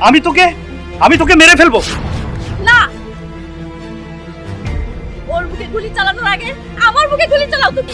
আমি তোকে আমি তোকে মেরে ফেলব। না! ওর বুকে গুলি চালানোর আগে আমার বুকে গুলি চালাও তুমি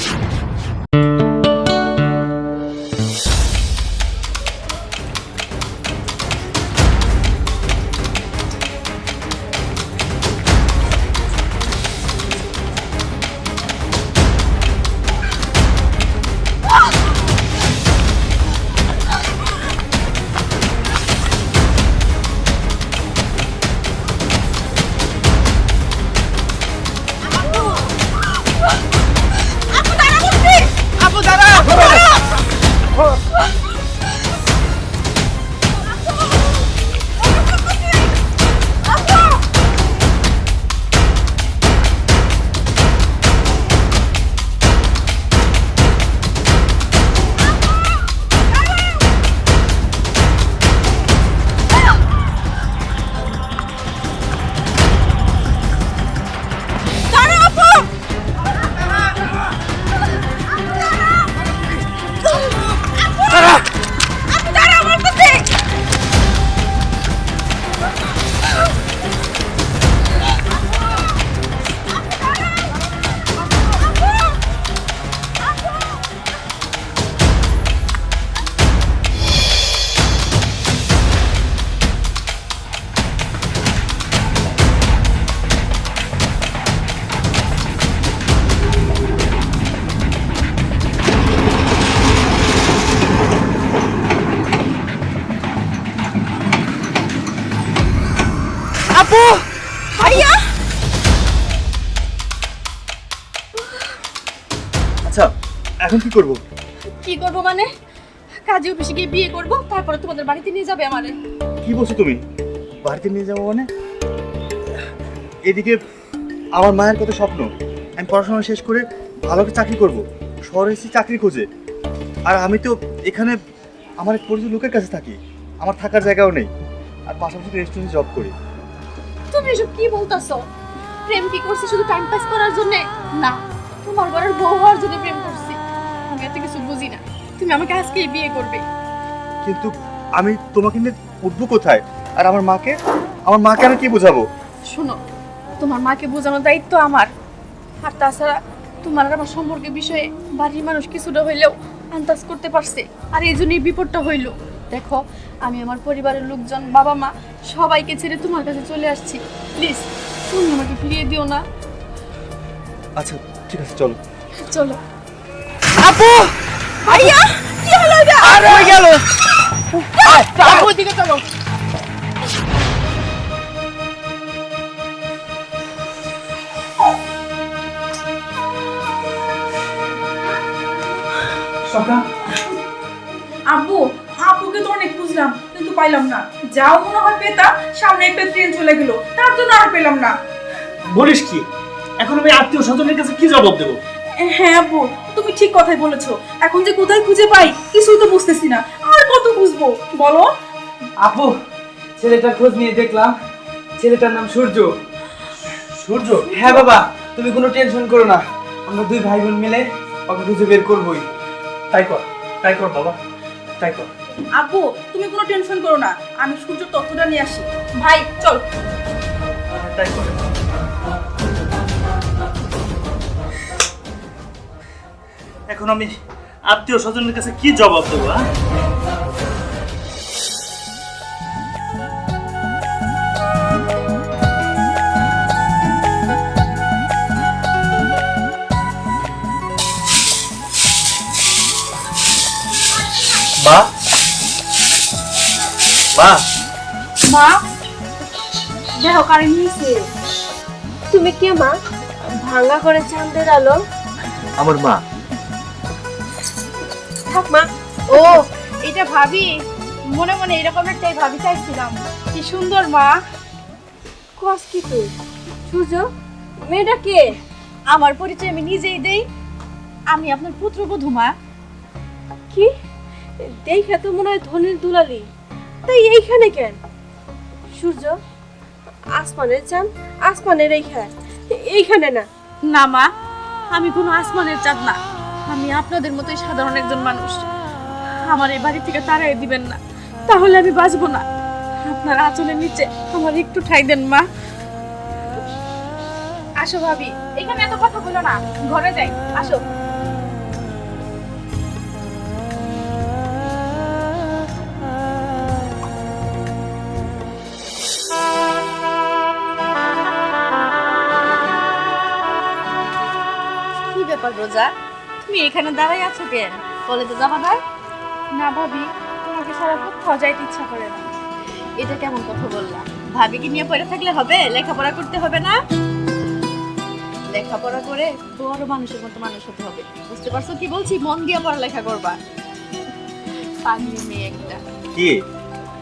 এখন কি করব? কি করব মানে? কাজে অফিসে গিয়ে বিয়ে করব তারপরে তোমাদের বাড়িতে নিয়ে যাবে আমারে। কি বলছো তুমি? বাড়িতে নিয়ে যাব মানে? এদিকে আমার মায়ের কত স্বপ্ন। আমি পড়াশোনা শেষ করে ভালো করে চাকরি করব। শহরে এসে চাকরি খোঁজে। আর আমি তো এখানে আমার এক পরিচিত লোকের কাছে থাকি। আমার থাকার জায়গাও নেই। আর পাশাপাশি রেস্টুরেন্টে জব করি। তুমি এসব কি বলতাছো? প্রেম কি করছি শুধু টাইম পাস করার জন্য? না তোমার ঘরের বউ হওয়ার জন্য প্রেম করছি। আমি এত কিছু বুঝি না। তুমি আমাকে আজকেই বিয়ে করবে। কিন্তু আমি তোমাকে নিয়ে উঠবো কোথায়? আর আমার মাকে? আমার মাকে আমি কি বোঝাবো? শোনো তোমার মাকে বোঝানোর দায়িত্ব আমার। আর তাছাড়া তোমার আর আমার সম্পর্কের বিষয়ে বাড়ির মানুষ কিছুটা হইলেও আন্দাজ করতে পারছে। আর এই জন্যই বিপদটা হইল। দেখো আমি আমার পরিবারের লোকজন বাবা মা সবাইকে ছেড়ে তোমার কাছে চলে আসছি। প্লিজ তুমি আমাকে ফিরিয়ে দিও না। আচ্ছা ঠিক আছে চলো। চলো। আপু! ভাইয়া কি হলো এটা? আর হয়ে গেল। আপু দিকে চলো। আব্বু আপুকে তো অনেক খুঁজলাম কিন্তু পাইলাম না। যাও মনে হয় পেতাম সামনে একটা ট্রেন চলে গেল। তার জন্য আর পেলাম না। বলিস কি? এখন আমি আত্মীয় স্বজনের কাছে কি জবাব দেবো? হ্যাঁ আব্বু তুমি ঠিক কথাই বলেছ। এখন যে কোথায় খুঁজে পাই কিছুই তো বুঝতেছি না। আর কত বুঝব? বলো। আপু ছেলেটার খোঁজ নিয়ে দেখলাম। ছেলেটার নাম সূর্য। সূর্য? হ্যাঁ বাবা তুমি কোনো টেনশন করো না। আমরা দুই ভাই বোন মিলে ওকে খুঁজে বের করবোই। তাই কর তাই কর বাবা তাই কর। আব্বু তুমি কোনো টেনশন করো না। আমি সূর্য তথ্যটা নিয়ে আসি। ভাই চল। তাই কর। এখন আমি আত্মীয় স্বজনের কাছে কি জবাব দেবো হ্যাঁ? মা? মা? মা? দেহ কারে নিয়েছে তুমি কে মা? ভাঙা করে চাঁদের আলো। আমার মা। থাক মা। ও এটা ভাবি মনে মনে এরকম একটাই ভাবি চাইছিলাম। কি সুন্দর মা। কস কি তুই? সূর্য মেয়েটা কে? আমার পরিচয় আমি নিজেই দেই। আমি আপনার পুত্রবধূ মা। কি? দেখে তো মনে হয় ধনির দুলালি। তাই এইখানে কেন? সূর্য আসমানের চান আসমানের এইখানে। এইখানে না। না মা আমি কোনো আসমানের চাঁদ না। আমি আপনাদের মতোই সাধারণ একজন মানুষ। আমার এই বাড়ি থেকে তাড়াই দিবেন না। তাহলে আমি বাঁচবো না। আপনার আঁচলের নিচে আমার একটু ঠাই দেন, মা। আসো, ভাবি। এখানে এত কথা বলো না। ঘরে যাই। আসো। কি ব্যাপার, রোজা? তুমি এখানে দাঁড়াই আছো কেন? কলেজে যাবা না? না ভাবি তোমাকে সারা কোথাও যাইতে ইচ্ছা করে না। এটা কেমন কথা বললা? ভাবিকে নিয়ে পড়ে থাকলে হবে? লেখাপড়া করতে হবে না? লেখাপড়া করে বড় মানুষের মতো মানুষ হতে হবে। বুঝতে পারছ কি বলছি? মন দিয়ে পড়ালেখা করবা। পাগলি মেয়ে একটা। কি?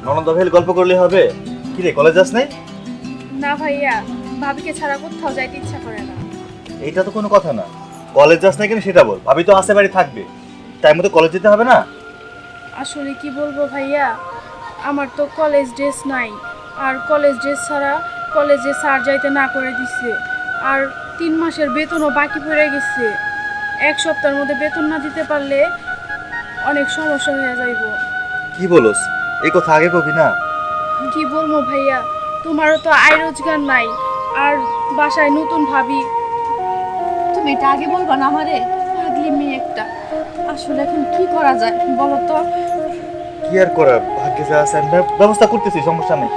ননদ ভাইয়ের গল্প করলে হবে? কি রে কলেজ যাস নাই? না ভাইয়া ভাবিকে ছাড়া কোথাও যাইতে ইচ্ছা করে না। এইটা তো কোনো কথা না। কলেজ যাস নাই কেন সেটা বল। ভাবি তো আসে বাড়ি থাকবে। টাইম মতো কলেজ যেতে হবে না? আসলে কি বলব ভাইয়া? আমার তো কলেজ ড্রেস নাই। আর কলেজ ড্রেস ছাড়া কলেজে স্যার যাইতে না করে দিছে। আর তিন মাসের বেতনও বাকি পড়ে গেছে। এক সপ্তাহের মধ্যে বেতন না দিতে পারলে অনেক সমস্যা হয়ে যাইব। কি বলস? এই কথা আগে কবি না? কি বলব ভাইয়া? তোমারও তো আয় রোজগার নাই। আর বাসায় নতুন ভাবি তুমি এটা আগে বলবা না আমারে? পাগলি মেয়ে একটা। আসলে এখন কি করা যায় বলো তো? কি আর করা? ভাগ্যে যা আছে আমি ব্যবস্থা করতেছি সমস্যা নেই।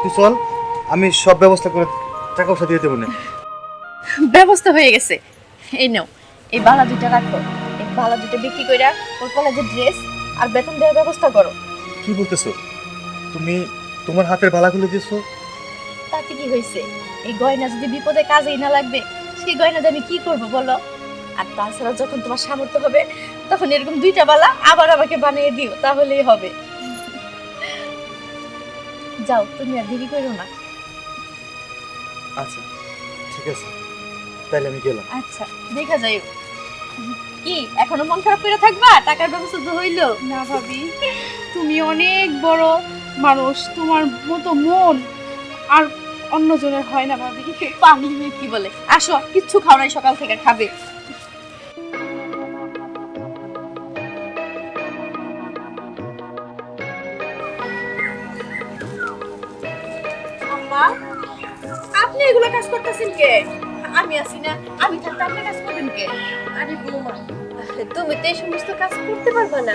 তুই চল আমি সব ব্যবস্থা করে টাকা পয়সা দিয়ে দেবো না। ব্যবস্থা হয়ে গেছে। এই নাও এই বালা দুইটা রাখো। এই বালা দুইটা বিক্রি কইরা ওর কলেজের ড্রেস আর বেতন দেওয়ার ব্যবস্থা করো। কি বলতেছো? তুমি তোমার হাতের বালাগুলো দিয়েছ তাতে কি হয়েছে এই গয়না যদি বিপদে কাজেই না লাগবে সেই গয়না দিয়ে আমি কি করব বলো? আর তাছাড়া যখন তোমার সামর্থ্য হবে তখন এরকম দুইটা বালা আবার আমাকে বানিয়ে দিও তাহলেই হবে। যাও তুমি আর দেরি করো না। আচ্ছা ঠিক আছে। তাহলে আমি গেলাম। আচ্ছা দেখা যাই কি এখনও মন খারাপ করে থাকবা? টাকার ব্যবস্থা তো হইল। না ভাবি তুমি অনেক বড় মানুষ তোমার মতো মন। আর অন্যজনের হয় না ভাবি। মেয়ে কি বলে? আসো, কিচ্ছু খাও নাই সকাল থেকে খাবে। আপনি এগুলো কাজ করতেছেন কে? আমি আছি না আমি থাকতে আপনি কাজ করবেন কে? আরে বৌমা তুমি তো এই সমস্ত কাজ করতে পারবে না।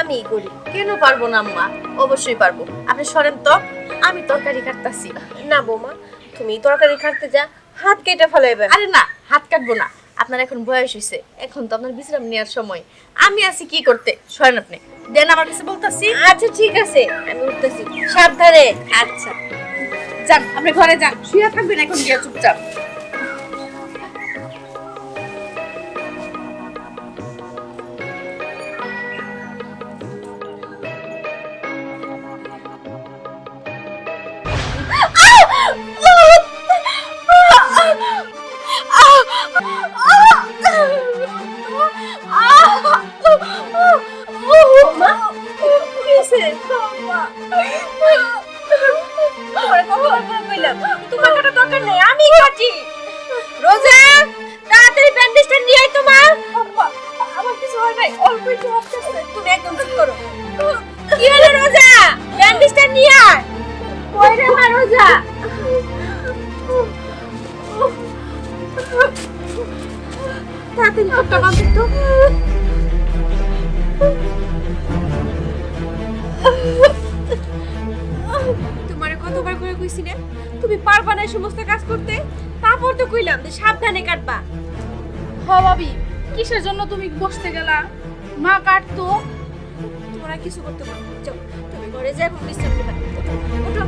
আমিই করি কেন পারব না আম্মা? অবশ্যই পারব। আপনি সরেন তো আমি তরকারি কাটতাছি। না বৌমা তুমি তরকারি কাটতে যা হাত কেটে ফেলাইবে। আরে না হাত কাটবো না। আপনার এখন বয়স হয়েছে এখন তো আপনার বিশ্রাম নেওয়ার সময়। আমি আছি কি করতে? সরেন আপনি। দেন আমার কাছে বলতাছি। আচ্ছা ঠিক আছে আমি উঠতেছি। সাবধানে। আচ্ছা। যান আপনি ঘরে যান। শুয়ে থাকবেন এখন গিয়ে চুপচাপ। হ ভাবি কিসের জন্য তুমি বসতে গেলা? মা কাটতো তোমরা কিছু করতে পারো না। যাও তুমি ঘরে এবং বিশ্রাম নিবা ওঠো, ওঠো।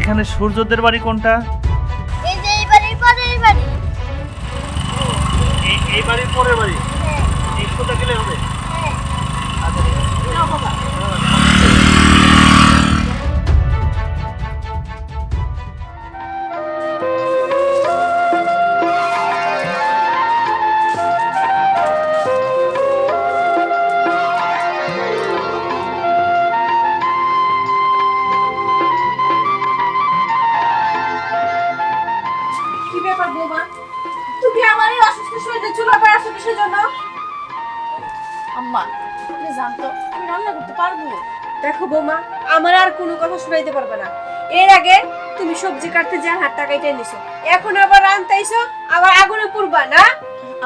এখানে সূর্যদের বাড়ি কোনটা? বৌমা তুমি আমার অসুস্থ শরীরে চুলা পড়ে আম্মা দেখো বৌমা আমার আর কোনো কথা শুনাইতে পারবে না। এর আগে তুমি সবজি কাটতে যা হাতটা কেটে নিছো এখন আবার রান্তাইছো আবার আগুনে পুরবা না?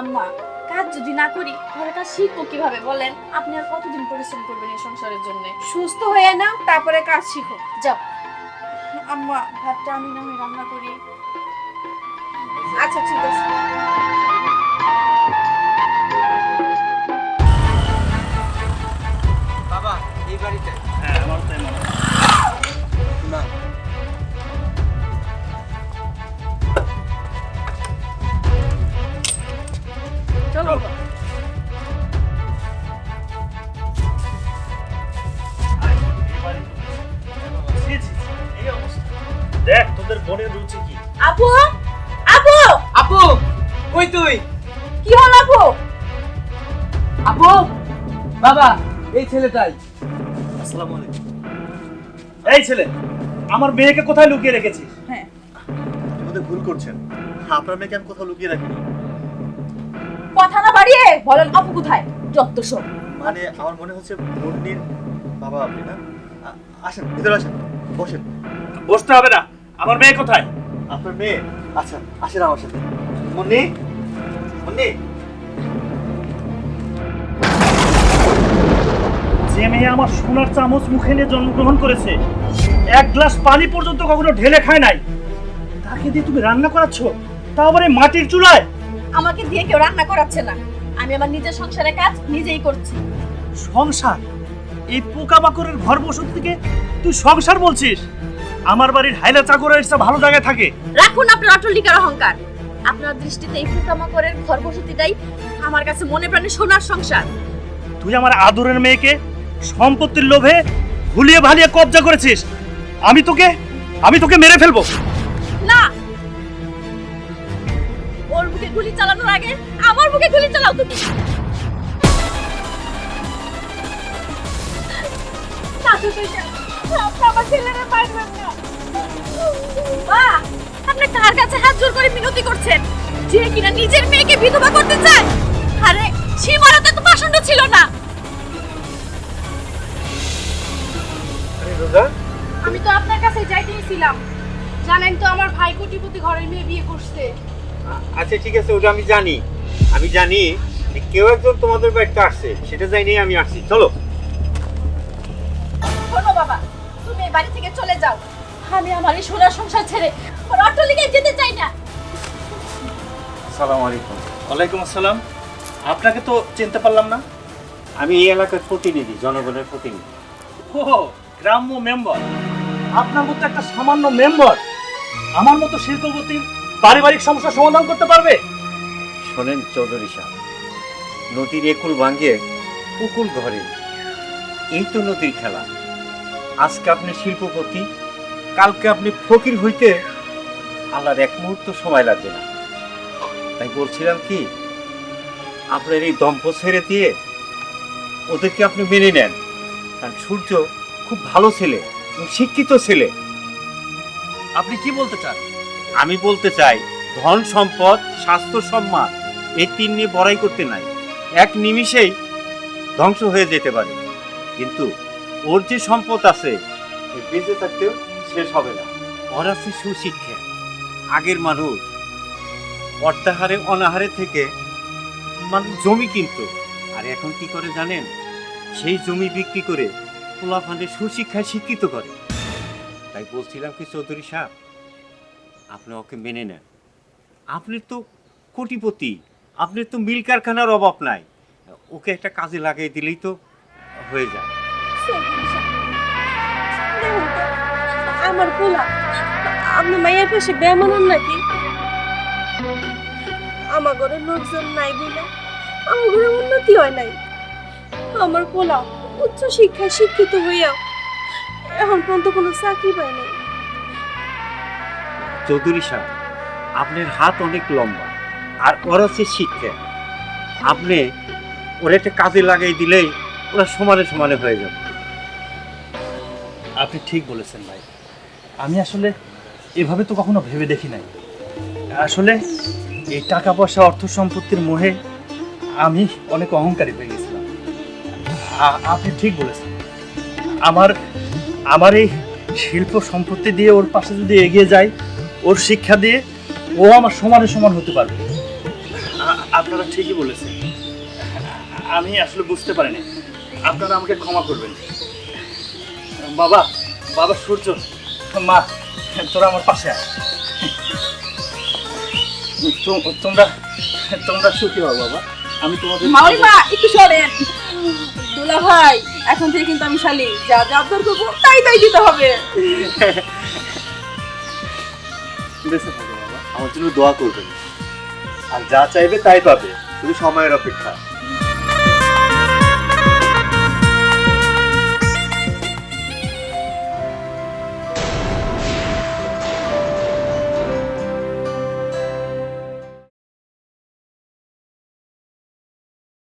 আম্মা কাজ যদি না করি কাজ শিখব কীভাবে বলেন? আপনি আর কতদিন পরিশ্রম করবেন এই সংসারের জন্য? সুস্থ হয়ে নাও তারপরে কাজ শিখো। যাও। আম্মা ভাতটা আমি না রান্না করি। আচ্ছা ঠিক আছে তুই? কি হল আপু? আপু? বাবা এই ছেলেটাই। আসসালামু আলাইকুম। এই ছেলে আমার মেয়েকে কোথায় লুকিয়ে রেখেছিস? হ্যাঁ। বোধহয় ভুল করছেন। আপনার মেয়েকে আমি কোথাও লুকিয়ে রাখিনি। কথা না বাড়িয়ে বলেন আপু কোথায়? যত সব। মানে আমার মনে হচ্ছে মুন্নির বাবা আপনি না? আ- আসেন ভিতরে আসেন। বসেন। বসতে হবে না। আমার মেয়ে কোথায়? আপনার মেয়ে? আচ্ছা আসেন আমার সাথে। মুন্নি মুন্নি? যে মেয়ে আমার সোনার চামচ মুখে নিয়ে জন্মগ্রহণ করেছে এক গ্লাস পানি পর্যন্ত কখনো ঢেলে খায় নাই। তাকে দিয়ে তুমি রান্না করাচ্ছ? তাও আবার এই মাটির চুলায়? আমাকে দিয়ে কেউ রান্না করাচ্ছে না। আমি আমার নিজের সংসারের কাজ নিজেই করছি। সংসার? এই পোকামাকড়ের ঘর বসত থেকে তুই সংসার বলছিস? আমার বাড়ির হাইলা চাকরের এসে ভালো জায়গায় থাকে। রাখুন আপনার অটলিকার অহংকার। আপনার দৃষ্টিতে এই পোকামাকড়ের ঘর বসতিটাই আমার কাছে মনে প্রাণে সোনার সংসার। তুই আমার আদরের মেয়েকে সম্পত্তির লোভে ভুলিয়ে ভালিয়ে কবজা করেছিস। আমি তোকে আমি তোকে মেরে ফেলব। না! ওর বুকে গুলি চালানোর আগে আমার বুকে গুলি চালাও তুমি। আমার ছেলেরা মারবেন না। আপনি কার কাছে হাত জোর করে মিনতি করছেন? যে কিনা নিজের মেয়েকে বিধবা করতে চায়? আরে সীমারা তো পাষণ্ড ছিল না। আমি তো আপনার কাছে যাইতেই ছিলাম। জানেন তো আমার ভাই কোটিপতি ঘরের মেয়ে বিয়ে করছে। আচ্ছা ঠিক আছে ওটা আমি জানি। আমি জানি যে কেউ একজন তোমাদের বাড়িতে আসছে। সেটা জানি আমি আসছি। চলো। শোনো বাবা তুমি এই বাড়ি থেকে চলে যাও। আমি আমার এই সোনার সংসার ছেড়ে ওর অট্টলিকায় যেতে চাই না। সালাম আলাইকুম। ওয়ালাইকুম আসসালাম। আপনাকে তো চিনতে পারলাম না। আমি এই এলাকার প্রতিনিধি জনগণের প্রতিনিধি। ও গ্রাম্য মেম্বার। আপনার মতো একটা সামান্য মেম্বার আমার মতো শিল্পপতির পারিবারিক সমস্যার সমাধান করতে পারবে? শোনেন চৌধুরী সাহেব নদীর একুল ভাঙ্গে উকুল ঘরে এই তো নদীর খেলা। আজকে আপনি শিল্পপতি কালকে আপনি ফকির হইতে আল্লাহর এক মুহূর্ত সময় লাগবে না। তাই বলছিলাম কি আপনার এই দম্প ছেড়ে দিয়ে ওদেরকে আপনি মেনে নেন। কারণ সূর্য খুব ভালো ছেলে শিক্ষিত ছেলে। আপনি কি বলতে চান? আমি বলতে চাই ধন সম্পদ স্বাস্থ্য সম্মান এই তিন নিয়ে বড়াই করতে নাই। এক নিমিষেই ধ্বংস হয়ে যেতে পারে। কিন্তু ওর যে সম্পদ আছে বেঁচে থাকতেও শেষ হবে না। ওর আছে সুশিক্ষা। আগের মানুষ। অর্থাহারে অনাহারে থেকে মানুষ জমি কিনতো। আর এখন কি করে জানেন? সেই জমি বিক্রি করে পোলাফান্ডে সুশিক্ষায় শিক্ষিত করে। তাই বলছিলাম কি চৌধুরী সাহেব, আপনি ওকে মেনে নেন। আপনি তো কোটিপতি, আপনি তো মিল কারখানার অভাব নাই। ওকে একটা কাজে লাগিয়ে দিলেই তো হয়ে যায়। আমার পোলা আপনি মায়ের পাশে বেমানান নাকি? আমার ঘরে লোকজন নাই বলে আমার ঘরে উন্নতি হয় নাই। আমার পোলা উচ্চ শিক্ষায় শিক্ষিত হইয়া এখন পর্যন্ত কোনো চাকরি পায় নাই। চৌধুরী সাহেব আপনার হাত অনেক লম্বা আর ওর হচ্ছে শিক্ষা। আপনি ওর একটা কাজে লাগাই দিলেই ওরা সমানে সমানে হয়ে যাবে। আপনি ঠিক বলেছেন ভাই। আমি আসলে এভাবে তো কখনো ভেবে দেখি নাই। আসলে এই টাকা পয়সা অর্থ সম্পত্তির মোহে আমি অনেক অহংকারী হয়ে গেছিলাম। আপনি ঠিক বলেছেন। আমার আমার এই শিল্প সম্পত্তি দিয়ে ওর পাশে যদি এগিয়ে যাই, ওর শিক্ষা দিয়ে ও আমার সমানে সমান হতে পারবে। আপনারা ঠিকই বলেছেন। আমি আসলে বুঝতে পারিনি। আপনারা আমাকে ক্ষমা করবেন। বাবা বাবা সূর্য, মা তোরা আমার পাশে আয়। তোমরা তোমরা সুখী হও বাবা। আমি তোমাদের মাউরিমা একটু সরেন। দুলা ভাই এখন থেকে কিন্তু আমি শালি। যা যা আবদার করব তাই তাই দিতে হবে। বেঁচে থাকো বাবা। আমার জন্য দোয়া করবেন। আর যা চাইবে তাই পাবে। শুধু সময়ের অপেক্ষা।